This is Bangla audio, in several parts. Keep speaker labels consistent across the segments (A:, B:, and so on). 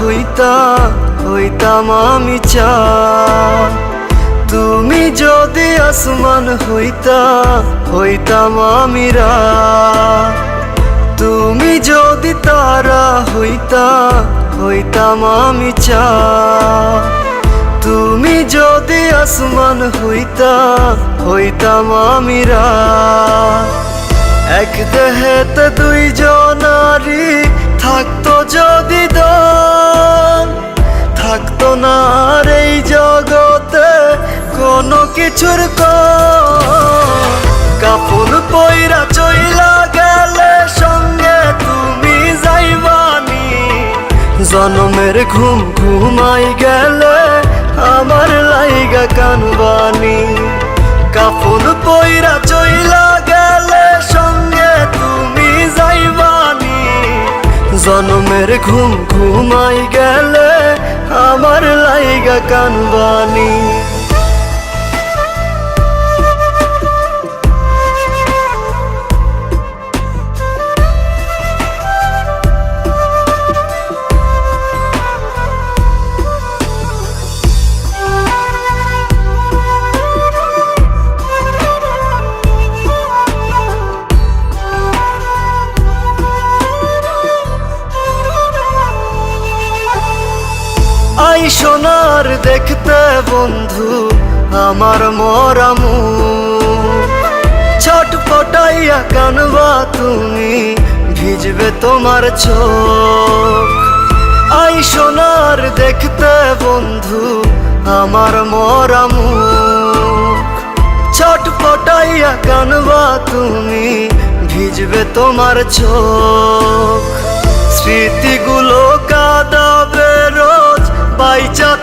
A: হইতা, হইতাম আমি চা তুমি যদি আসমান হইতা, হইতাম আমি রাত। তুমি যদি তারা হইতা, হইতাম আমি চা তুমি যদি আসমান হইতা, হইতাম আমি রাত। এক দেহেতে দুইজনারি থাকতো যদি দম থাকতো না আর এই জগতে কোনো কিছুর কাপড় পইরা চইলা গেলে সঙ্গে তুমি যাইবানি। জনমের ঘুম ঘুমাই গেলে আমার লাইগা কানবানি। কাপড় পয়রা চইলা ঘুম ঘুমাই গেলে আমার লাইগা কানবানি। আই সোনার দেখতে বন্ধু, আমার মরামু। ছটপটাইয়া কানবা তুমি, ভিজবে তোমার চোখ। আই সোনার দেখতে বন্ধু, আমার মরামু। ছটপটাইয়া কানবা তুমি, ভিজবে তোমার চোখ। স্মৃতিগুলো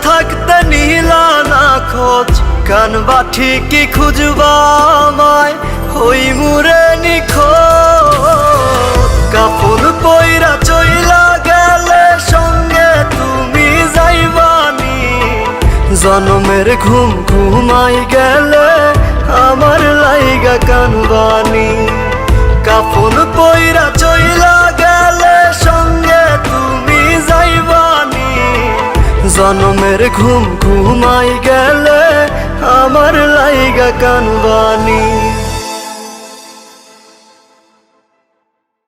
A: থাকতে নিলা না খোঁজ কানবা ঠিকই খুঁজবা আমায়? হই মুরে নিখো কাপড় পইরা চইলা গেলে সঙ্গে তুমি যাইবানি জনমের ঘুম ঘুমাই গেলে আমার লাইগা কানবানি কাপড় পইরা জনমের ঘুম ঘুমাই গেলে আমার লাইগা কানবানি